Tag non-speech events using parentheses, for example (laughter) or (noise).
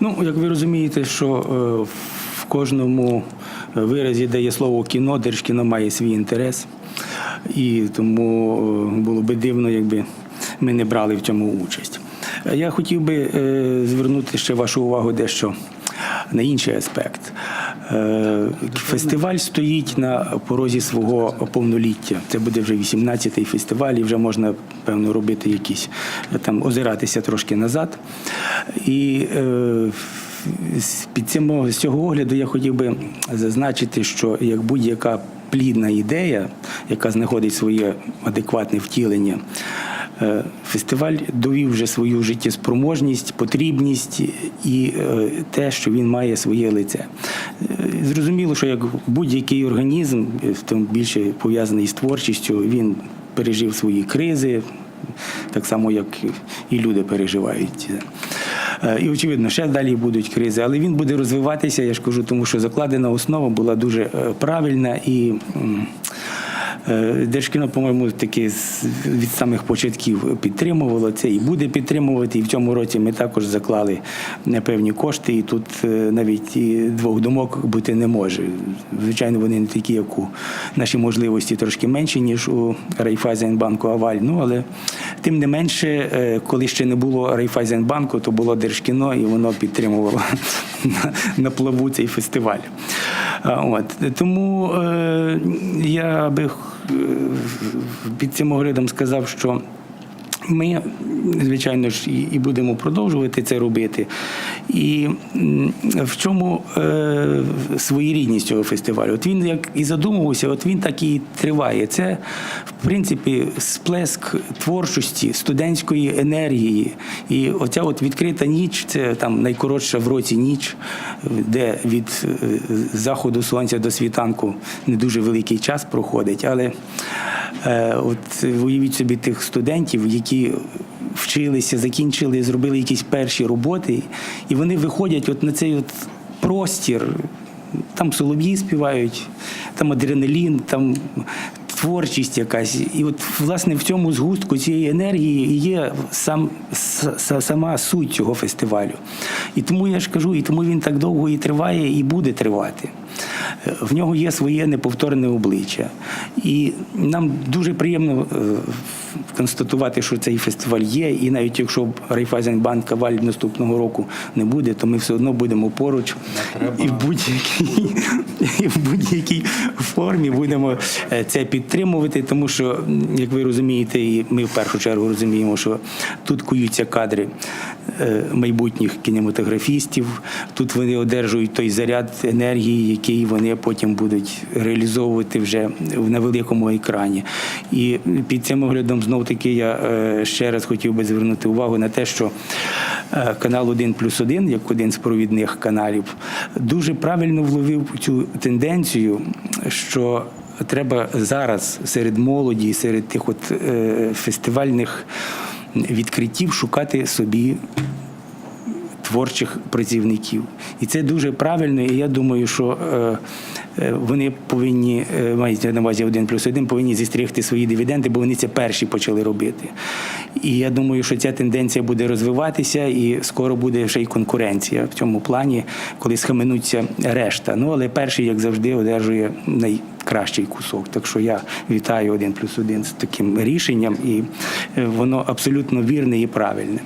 Ну, як ви розумієте, що е, в кожному виразі, де є слово кіно, держкіно має свій інтерес. І тому е, було би дивно, якби ми не брали в цьому участь. Е, Я хотів би е, звернути ще вашу увагу дещо на інший аспект. Е, Фестиваль стоїть на порозі свого повноліття. Це буде вже 18-й фестиваль, і вже можна певно робити якісь там озиратися трошки назад. І е, під цим з цього огляду я хотів би зазначити, що як будь-яка плідна ідея, яка знаходить своє адекватне втілення. Е, Фестиваль довів вже свою життєспроможність, потрібність і е, те, що він має своє лице. Е, Зрозуміло, що як будь-який організм, тим більше пов'язаний з творчістю, він пережив свої кризи, так само, як і люди переживають. І очевидно, ще далі будуть кризи, але він буде розвиватися, я ж кажу, тому що закладена основа була дуже правильна і. Е, Держкіно, по-моєму, таки від самих початків підтримувало це і буде підтримувати. І в цьому році ми також заклали певні кошти, і тут е, навіть двох думок бути не може. Звичайно, вони не такі, як у наші можливості трошки менші, ніж у Райфайзенбанку Аваль. Ну але тим не менше, е, коли ще не було Райфайзенбанку, то було Держкіно, і воно підтримувало (laughs) на, плаву цей фестиваль. От тому я би під цим оглядом сказав, що ми, звичайно ж, і- будемо продовжувати це робити. І в чому е, своєрідність цього фестивалю? От він як і задумувався, от він так і триває. Це, в принципі, сплеск творчості, студентської енергії. І оця от відкрита ніч, це там найкоротша в році ніч, де від е, заходу сонця до світанку не дуже великий час проходить. Але От уявіть собі тих студентів, які вчилися, закінчили, зробили якісь перші роботи, і вони виходять от на цей от простір. Там солов'ї співають, там адреналін, там творчість якась. І от власне в цьому згустку цієї енергії і є сам, сама суть цього фестивалю. І тому я ж кажу, і тому він так довго і триває, і буде тривати. В нього є своє неповторне обличчя. І нам дуже приємно е, констатувати, що цей фестиваль є. І навіть якщо Райфайзенбанк Каваль наступного року не буде, то ми все одно будемо поруч і в будь-якій, будь-якій формі будемо е, це підтримувати, тому що, як ви розумієте, і ми в першу чергу розуміємо, що тут куються кадри е, майбутніх кінематографістів. Тут вони одержують той заряд енергії, який вони потім будуть реалізовувати вже на великому екрані. І під цим оглядом знов таки я е, ще раз хотів би звернути увагу на те, що е, канал 1 плюс 1, як один з провідних каналів, дуже правильно вловив цю тенденцію, що треба зараз серед молоді, серед тих от е, фестивальних відкриттів шукати собі творчих працівників. І це дуже правильно. І я думаю, що е, е, вони повинні, мається на увазі один плюс один, повинні зістрігти свої дивіденди, бо вони це перші почали робити. І я думаю, що ця тенденція буде розвиватися, і скоро буде ще й конкуренція в цьому плані, коли схаменуться решта. Ну але перший, як завжди, одержує найкращий кусок. Так що я вітаю один плюс один з таким рішенням, і е, воно абсолютно вірне і правильне.